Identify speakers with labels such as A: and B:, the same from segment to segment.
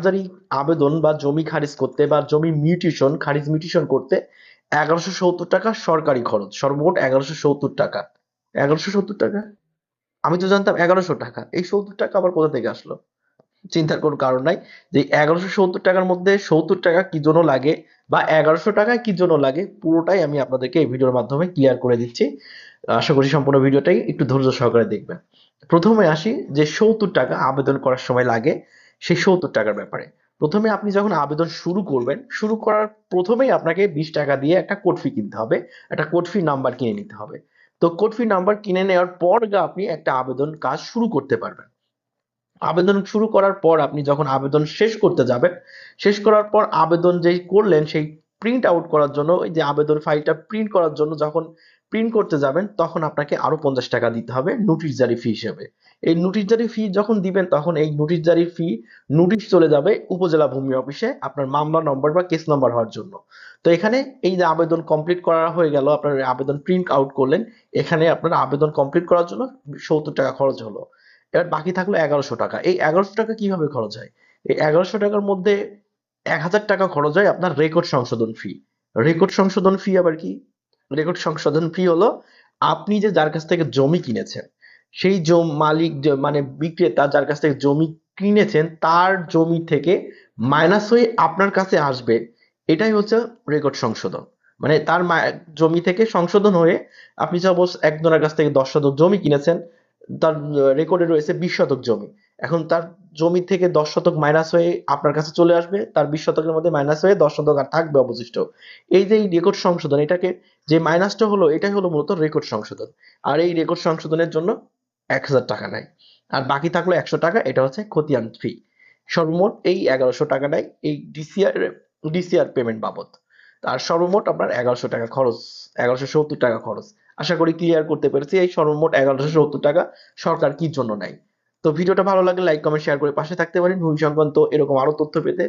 A: নামজারি আবেদন বা জমি খারিজ করতে বা জমি মিউটেশন খারিজ মিউটেশন করতে এগারোশো সত্তর টাকা সরকারি খরচ। সর্বমোট এগারোশো সত্তর টাকা। এগারোশো সত্তর টাকা? আমি তো জানতাম এগারোশো টাকা। এই সত্তর টাকা আবার কোথা থেকে আসলো? চিন্তার কোনো কারণ নাই যে এগারোশো সত্তর টাকার মধ্যে সত্তর টাকা কি জন্য লাগে বা এগারোশো টাকা কি জন্য লাগে পুরোটাই আমি আপনাদেরকে এই ভিডিওর মাধ্যমে ক্লিয়ার করে দিচ্ছি। আশা করি সম্পূর্ণ ভিডিওটাই একটু ধৈর্য সহকারে দেখবেন। প্রথমে আসি যে সত্তর টাকা আবেদন করার সময় লাগে। সেই সত্তর টাকার ব্যাপারে। প্রথমে আপনি যখন আবেদন শুরু করবেন, শুরু করার প্রথমেই আপনাকে বিশ টাকা দিয়ে একটা কোড ফি কিনতে হবে, একটা কোড ফি নাম্বার কিনে নিতে হবে। তো কোড ফি নাম্বার কিনে নেওয়ার পর আপনি একটা আবেদন কাজ শুরু করতে পারবেন। আবেদন শুরু করার পর আপনি যখন আবেদন শেষ করতে যাবেন, শেষ করার পর আবেদন যেই করলেন, সেই প্রিন্ট আউট করার জন্য, ওই যে আবেদন ফাইলটা প্রিন্ট করার জন্য যখন প্রিন্ট করতে যাবেন, তখন আপনাকে আরও পঞ্চাশ টাকা দিতে হবে নোটিশ জারি ফি হিসেবে। এই নোটিশ জারি ফি যখন দিবেন, তখন এই নোটিশ জারি ফি নোটিশ চলে যাবে উপজেলা ভূমি অফিসে আপনার মামলা নম্বর বা কেস নম্বর হওয়ার জন্য। তো এখানে এই যে আবেদন কমপ্লিট করা হয়ে গেল, আপনার আবেদন প্রিন্ট আউট করলেন, এখানে আপনার আবেদন কমপ্লিট করার জন্য সত্তর টাকা খরচ হলো। এবার বাকি থাকল এগারোশো টাকা। এই এগারোশো টাকা কীভাবে খরচ হয়? এই এগারোশো টাকার মধ্যে এক হাজার টাকা খরচ হয় আপনার রেকর্ড সংশোধন ফি রেকর্ড সংশোধন ফি আবার কি? রেকর্ড সংশোধন ফি হলো। আপনি যে যার কাছ থেকে জমি কিনেছেন, সেই জম, মালিক মানে বিক্রেতা যার কাছ থেকে জমি কিনেছেন, তার জমি থেকে মাইনাস হয়ে আপনার কাছে আসবে, এটাই হচ্ছে রেকর্ড সংশোধন। মানে তার জমি থেকে সংশোধন হয়ে আপনি সাপোজ একজনের কাছ থেকে দশ শতক জমি কিনেছেন, তার রেকর্ডে রয়েছে বিশ শতক জমি। এখন তার জমি থেকে দশ শতক মাইনাস হয়ে আপনার কাছে চলে আসবে, তার বিশ শতকের মধ্যে মাইনাস হয়ে দশ শতক আর থাকবে অবশিষ্ট। এই যে রেকর্ড সংশোধন, এটাকে যে মাইনাসটা হলো, এটাই হলো মূলত রেকর্ড সংশোধন। আর এই রেকর্ড সংশোধনের জন্য এক হাজার টাকা নেয়। আর বাকি থাকল একশো টাকা, এটা হচ্ছে খতিয়ান ফি সর্বমোট এই এগারোশো টাকা নেয় এই ডিসিআর ডিসিআর পেমেন্ট বাবদ। আর সর্বমোট আপনার এগারোশো টাকা খরচ, এগারোশো সত্তর টাকা খরচ। আশা করি ক্লিয়ার করতে পেরেছি, এই সর্বমোট এগারোশো সত্তর টাকা সরকার কি জন্য নেয়? তো ভিডিওটা ভালো লাগলে লাইক কমেন্ট শেয়ার করে পাশে থাকতে পারেন। ভূমি সংক্রান্ত এরকম আরও তথ্য পেতে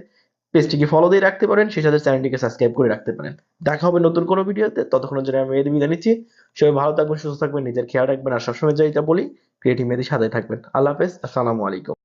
A: পেজটিকে ফলো দিয়ে রাখতে পারেন, সেই সাথে চ্যানেলটিকে সাবস্ক্রাইব করে রাখতে পারেন। দেখা হবে নতুন কোনো ভিডিওতে, ততক্ষণের জন্য আমি এদের বিদায় নিচ্ছি। সবাই ভালো থাকবেন, সুস্থ থাকবেন, নিজের খেয়াল রাখবেন, আর সবসময় যেটা বলি ক্রিয়েটিভ মেয়েদের সাথে থাকবেন। আল্লাহ হাফেজ, আসসালামু আলাইকুম।